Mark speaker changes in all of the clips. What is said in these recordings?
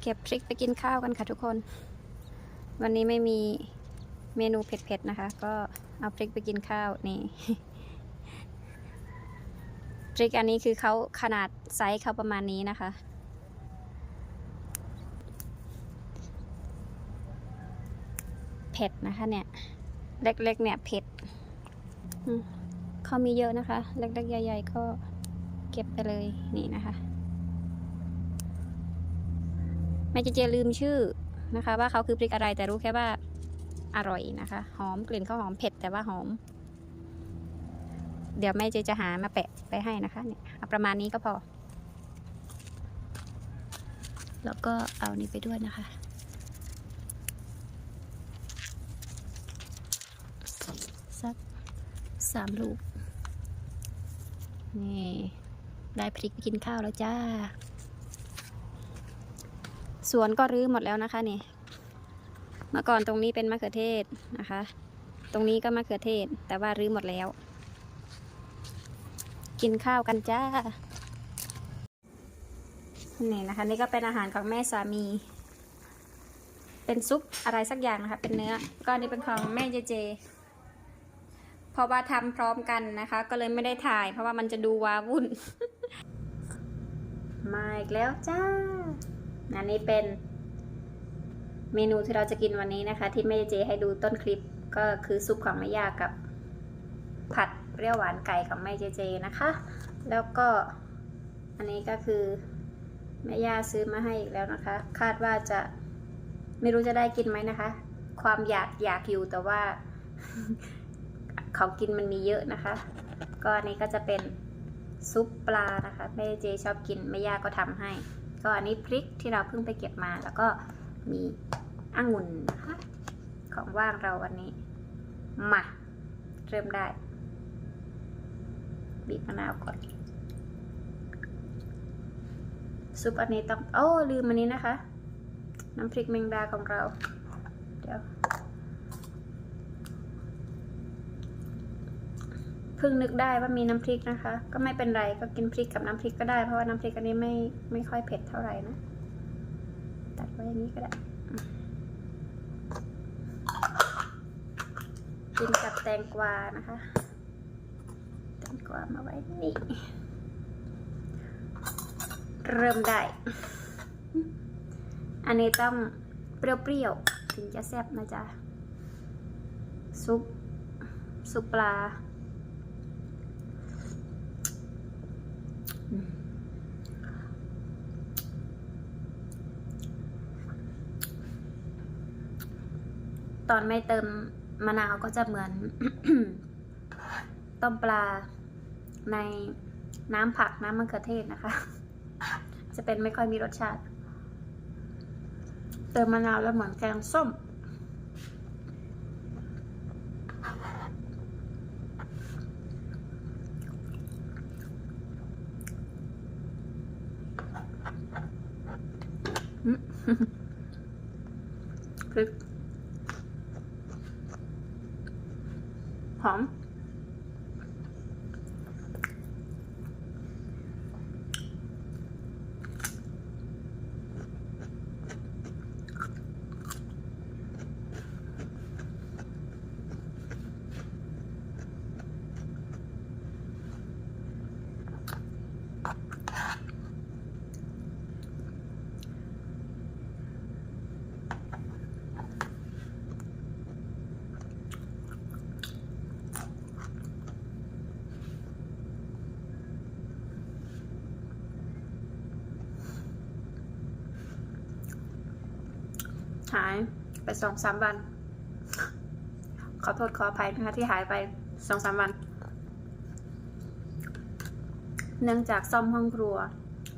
Speaker 1: เก็บพริกไปกินข้าวกันค่ะทุกคน วันนี้ไม่มีเมนูเผ็ดๆนะคะ ก็เอาพริกไปกินข้าวนี่พริกอันนี้คือเขาขนาดไซส์เขาประมาณนี้นะคะ เผ็ดนะคะเนี่ย เล็กๆเนี่ยเผ็ดเขามีเยอะนะคะ เล็กๆใหญ่ๆก็เก็บไปเลยนี่นะคะ แม่ เจเจลืมชื่อนะคะ ว่าเขาคือพริกอะไรแต่รู้แค่ว่าอร่อยนะคะ หอมกลิ่นเขาหอมเผ็ดแต่ว่าหอม เดี๋ยวแม่เจจะหามาแปะไปให้นะคะเนี่ยเอาประมาณนี้ก็พอ แล้วก็เอานี้ไปด้วยนะคะสักสามลูกนี่ได้พริกไปกินข้าวแล้วจ้า สวนก็รื้อหมดแล้วนะคะนี่ เมื่อก่อนตรงนี้เป็นมะเขือเทศนะคะ ตรงนี้ก็มะเขือเทศ แต่ว่ารื้อหมดแล้ว กินข้าวกันจ้านี่นะคะ นี่ก็เป็นอาหารของแม่สามี เป็นซุปอะไรสักอย่างนะคะ เป็นเนื้อ ก็อนนี่เป็นของแม่เจเจเพราะว่าทำพร้อมกันนะคะ ก็เลยไม่ได้ถ่าย เพราะว่ามันจะดูว้าวุ่น มาอีกแล้วจ้า อันนี้เป็นเมนูที่เราจะกินวันนี้นะคะ ที่แม่เจให้ดูต้นคลิปก็คือซุปของแม่ยากับ ผัดเปรี้ยวหวานไก่ของแม่เจเจนะคะ แล้วก็อันนี้ก็คือแม่ย่าซื้อมาให้อีกแล้วนะคะ คาดว่าจะไม่รู้จะได้กินไหมนะคะ ความอยากอยากอยู่แต่ว่าของกินมันมีเยอะนะคะ ก็อันนี้ก็จะเป็นซุปปลานะคะแม่เจชอบกินแม่ย่าก็ทำให้ ก็อันนี้พริกที่เราเพิ่งไปเก็บมา แล้วก็มีองุ่นนะคะของว่างเราวันนี้มาเริ่มได้ บีบมะนาวก่อน ซุปอันนี้ต้องโอ้ลืมอันนี้นะคะ น้ำพริกแมงดาของเรา เดี๋ยว เพิ่งนึกได้ว่ามีน้ำพริกนะคะ ก็ไม่เป็นไรก็กินพริกกับน้ำพริกก็ได้ เพราะว่าน้ำพริกอันนี้ไม่ไม่ค่อยเผ็ดเท่าไหร่นะตัดไว้อย่างนี้ก็ได้กินกับแตงกวานะคะ แตงกวามาไว้นี่ เริ่มได้ อันนี้ต้องเปรี้ยวๆถึงจะแซ่บนะจ๊ะ ซุป ซุปปลา ตอนไม่เติมมะนาวก็จะเหมือน ต้มปลาในน้ำผักน้ำมะเขือเทศนะคะ จะเป็นไม่ค่อยมีรสชาติ เติมมะนาวแล้วเหมือนแกงส้มอื ม หายไปสองสามวัน ขอโทษขออภัยนะคะที่หายไปสองสามวัน เนื่องจากซ่อมห้องครัว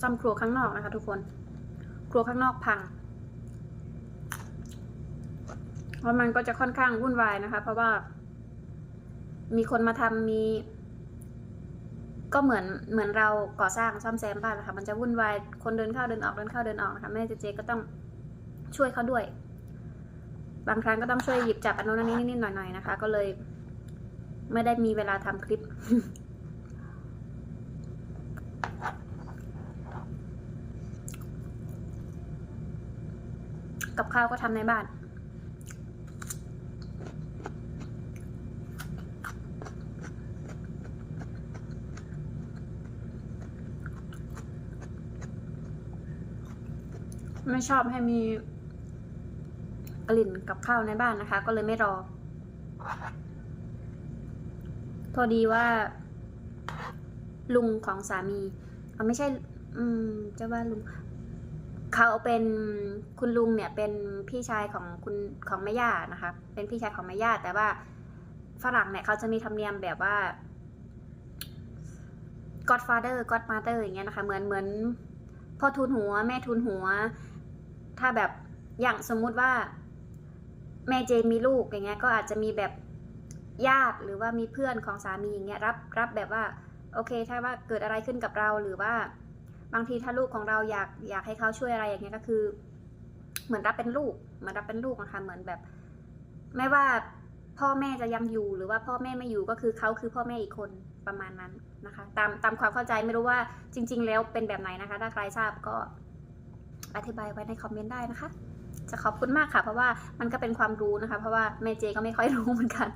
Speaker 1: ซ่อมครัวข้างนอกนะคะทุกคน ครัวข้างนอกพังเพราะมันก็จะค่อนข้างวุ่นวายนะคะ เพราะว่า มีคนมาทำมี ก็เหมือนเหมือนเราก่อสร้างซ่อมแซมบ้านนะคะมันจะวุ่นวายคนเดินเข้าเดินออกเดินเข้าเดินออกนะคะแม่เจเจก็ต้องช่วยเขาด้วย บางครั้งก็ต้องช่วยหยิบจับอันโน้นอันนี้นิดๆหน่อยๆนะคะ ก็เลย ไม่ได้มีเวลาทำคลิป กับข้าวก็ทำในบ้านไม่ชอบให้มี กลิ่นกับข้าวในบ้านนะคะ ก็เลยไม่รอ พอดีว่า ลุงของสามีเอาไม่ใช่ อืมจะว่าลุงเขาเป็นคุณลุงเนี่ย เป็นพี่ชายของคุณของแม่ย่านะคะ เป็นพี่ชายของแม่ย่าแต่ว่าฝรั่งเนี่ยเขาจะมีธรรมเนียมแบบว่า godfather godmother อย่างเงี้ยนะคะ เหมือนเหมือนพ่อทุนหัว แม่ทุนหัว ถ้าแบบอย่างสมมุติว่า แม่เจนมีลูกอย่างเงี้ยก็อาจจะมีแบบญาติหรือว่ามีเพื่อนของสามีอย่างเงี้ยรับรับแบบว่าโอเค ถ้าว่าเกิดอะไรขึ้นกับเราหรือว่า บางทีถ้าลูกของเราอยากอยากให้เขาช่วยอะไรอย่างเงี้ยก็คือ เหมือนรับเป็นลูกเหมือนรับเป็นลูกนะคะเหมือนแบบ ไม่ว่าพ่อแม่จะยังอยู่หรือว่าพ่อแม่ไม่อยู่ก็คือเขาคือพ่อแม่อีกคนประมาณนั้นนะคะ ตามตามความเข้าใจไม่รู้ว่าจริง ๆ แล้วเป็นแบบไหนนะคะ ถ้าใครทราบก็อธิบายไว้ในคอมเมนต์ได้นะคะ จะขอบคุณมากค่ะ เพราะว่ามันก็เป็นความรู้นะคะ เพราะว่าแม่เจก็ไม่ค่อยรู้เหมือนกัน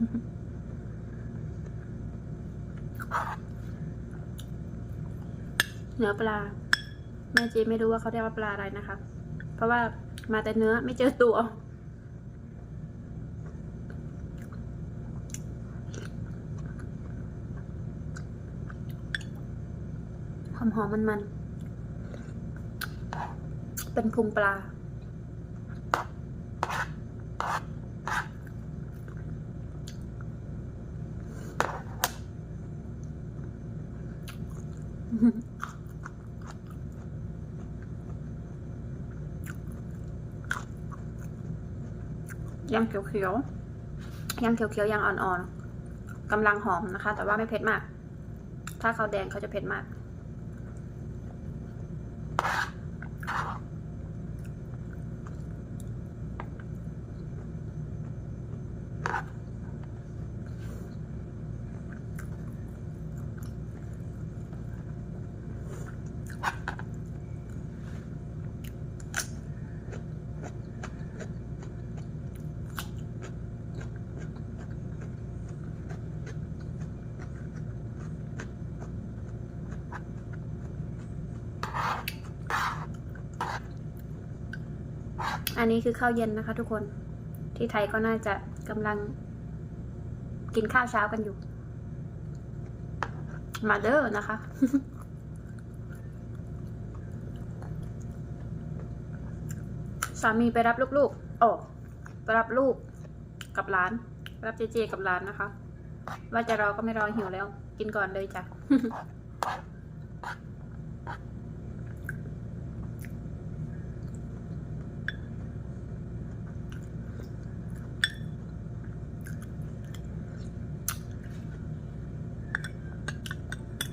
Speaker 1: เนื้อปลา แม่เจไม่รู้ว่าเขาเรียกว่าปลาอะไรนะคะ เพราะว่ามาแต่เนื้อไม่เจอตัว หอมหอมมันมันๆเป็นพุงปลา ยังเขียวๆยังเขียวๆยังอ่อนๆกำลังหอมนะคะ แต่ว่าไม่เผ็ดมาก ถ้าเขาแดงเขาจะเผ็ดมาก อันนี้คือข้าวเย็นนะคะทุกคน ที่ไทยก็น่าจะกำลังกินข้าวเช้ากันอยู่ มาเด้อนะคะ สามีไปรับลูกๆโอ้ไปรับลูกกับหลาน รับเจเจกับหลานนะคะ ว่าจะรอก็ไม่รอหิวแล้ว กินก่อนเลยจ้ะ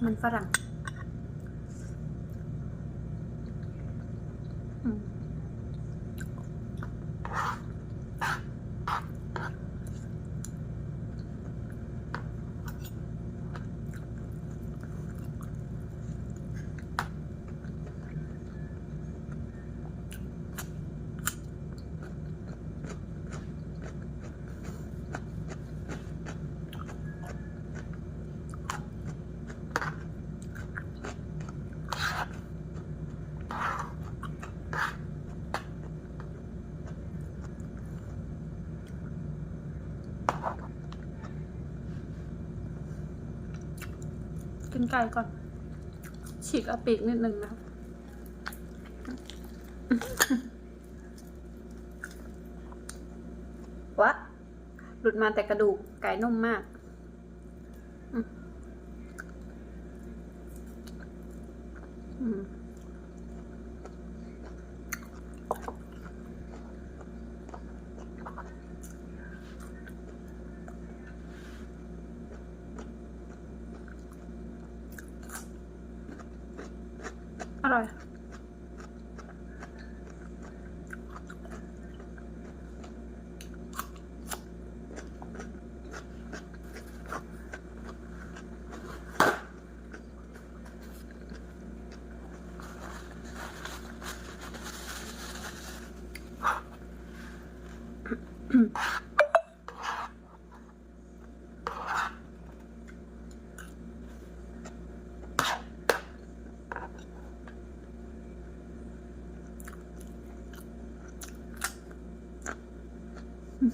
Speaker 1: มันฝรั่ง อืม กินไก่ก่อน ฉีกอปีกนิดนึงนะวะหลุดมาแต่กระดูกไก่นุ่มมากอืมอืมอร่อย เ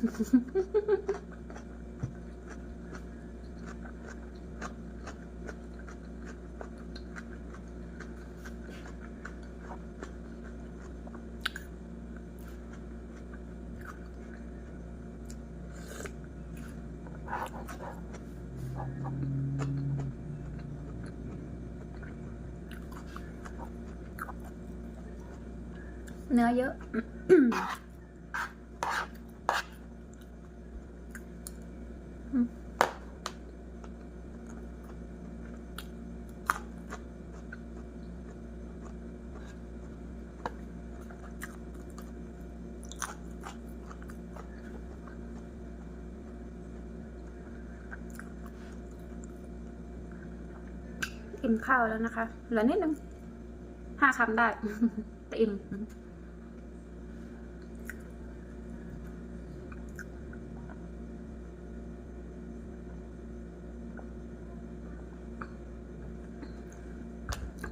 Speaker 1: นื้อเยอะ กิน ข้าวแล้วนะคะ เหลือนิดนึงห้าคำได้แต่อิ่ม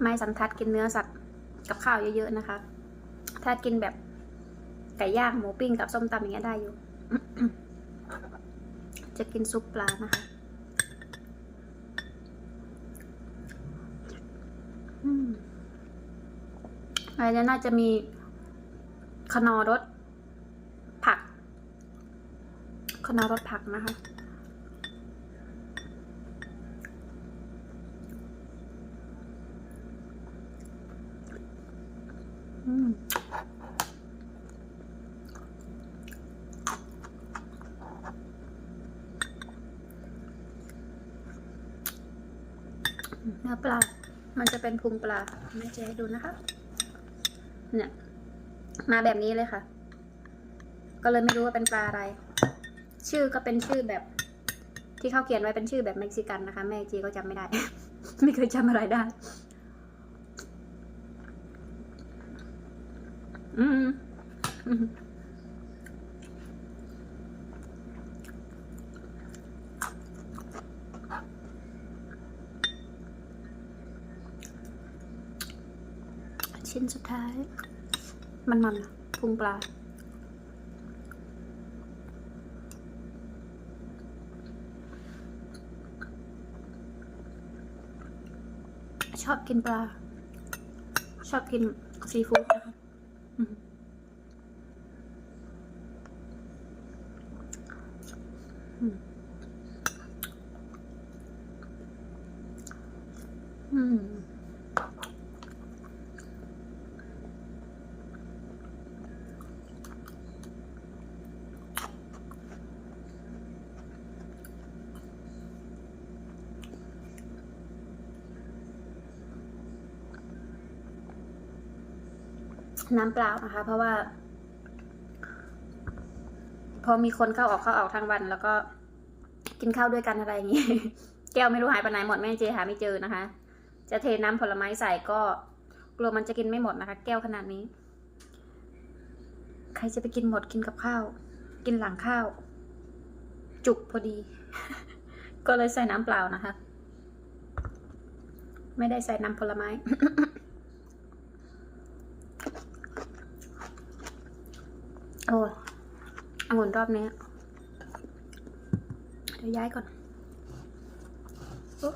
Speaker 1: ไม่สันทัดกินเนื้อสัตว์กับข้าวเยอะๆนะคะ ถ้ากินแบบไก่ย่างหมูปิ้งกับส้มตำอย่างเงี้ยได้อยู่ จะกินซุปปลานะคะ อะไรเนี่ยน่าจะมีคนอรสผักคนอรสผักนะคะอืมเนื้อปลา มันจะเป็นพุงปลาแม่เจให้ดูนะคะ เนี่ย มาแบบนี้เลยค่ะ ก็เลยไม่รู้ว่าเป็นปลาอะไร ชื่อก็เป็นชื่อแบบ ที่เขาเขียนไว้เป็นชื่อแบบเม็กซิกันนะคะ แม่จีก็จำไม่ได้ ไม่เคยจำอะไรได้ อืมอืายมันมันพุงปลา ชอบกินปลา ชอบกินซีฟู้ดนะคะ น้ำเปล่านะคะ เพราะว่า พอมีคนเข้าออกเข้าออกทั้งวัน แล้วก็กินข้าวด้วยกันอะไรอย่างนี้ แก้วไม่รู้หายไปไหนหมดแม่เจหาไม่เจอนะคะ จะเทน้ำผลไม้ใส่ก็กลัวมันจะกินไม่หมดนะคะ แก้วขนาดนี้ ใครจะไปกินหมดกินกับข้าว กินหลังข้าว จุกพอดี ก็เลยใส่น้ำเปล่านะคะ ไม่ได้ใส่น้ำผลไม้ โอ้ยองุ่นรอบนี้ เดี๋ยวย้ายก่อนอุ๊บ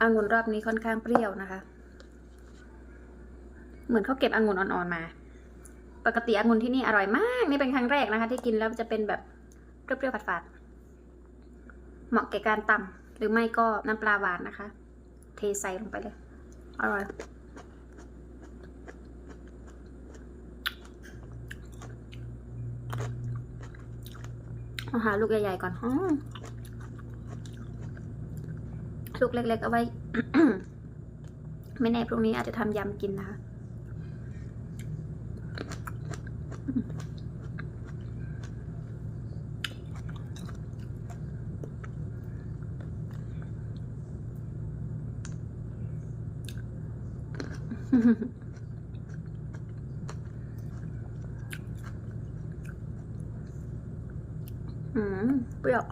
Speaker 1: องุ่นรอบนี้ค่อนข้างเปรี้ยวนะคะ เหมือนเขาเก็บองุ่นอ่อนๆมา ปกติองุ่นที่นี่อร่อยมาก นี่เป็นครั้งแรกนะคะ ที่กินแล้วจะเป็นแบบเปรี้ยวๆฝาดๆเหมาะแก่การตำหรือไม่ก็น้ำปลาหวานนะคะ เทใส่ลงไปเลย อร่อย เอาหาลูกใหญ่ๆก่อนออลูกเล็กๆเอาไว้ ไม่แน่พรุ่งนี้อาจจะทำยำกินนะคะอืม เปรี้ยว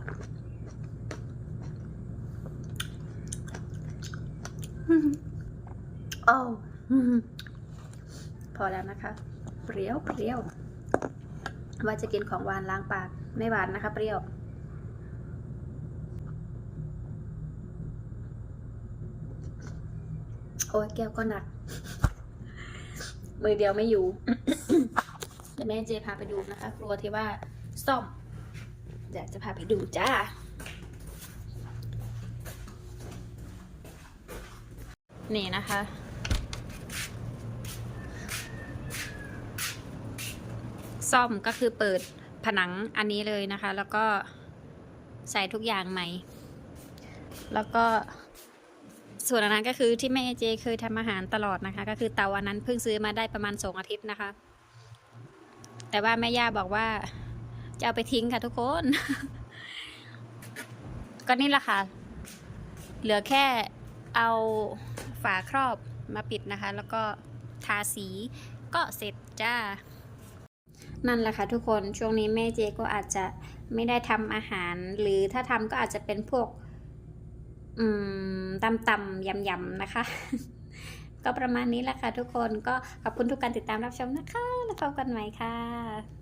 Speaker 1: โอ้พอแล้วนะคะ เปรี้ยวเปรี้ยว ว่าจะกินของหวานล้างปาก ไม่หวานนะคะ เปรี้ยวโอ้ยแก้วก็หนัก มือเดียวไม่อยู่เดี๋ยวแม่เจพาไปดูนะคะ ครัวที่ว่าซ่อม เดี๋ยวจะพาไปดูจ้า นี่นะคะ ซ่อมก็คือเปิดผนังอันนี้เลยนะคะ แล้วก็ใส่ทุกอย่างใหม่ แล้วก็ส่วนอันนั้นก็คือที่แม่เจเคยทำอาหารตลอดนะคะ ก็คือเตาอันนั้นเพิ่งซื้อมาได้ประมาณสองอาทิตย์นะคะ แต่ว่าแม่ย่าบอกว่า จะเอาไปทิ้งค่ะทุกคน ก็นี่แหละค่ะ เหลือแค่เอาฝาครอบมาปิดนะคะ แล้วก็ทาสีก็เสร็จจ้า นั่นแหละค่ะทุกคนช่วงนี้แม่เจก็อาจจะไม่ได้ทำอาหาร หรือถ้าทำก็อาจจะเป็นพวกอืมตำตำยำยำนะคะ ก็ประมาณนี้แหละค่ะทุกคนก็ขอบคุณทุกการติดตามรับชมนะคะ แล้วพบกันใหม่ค่ะ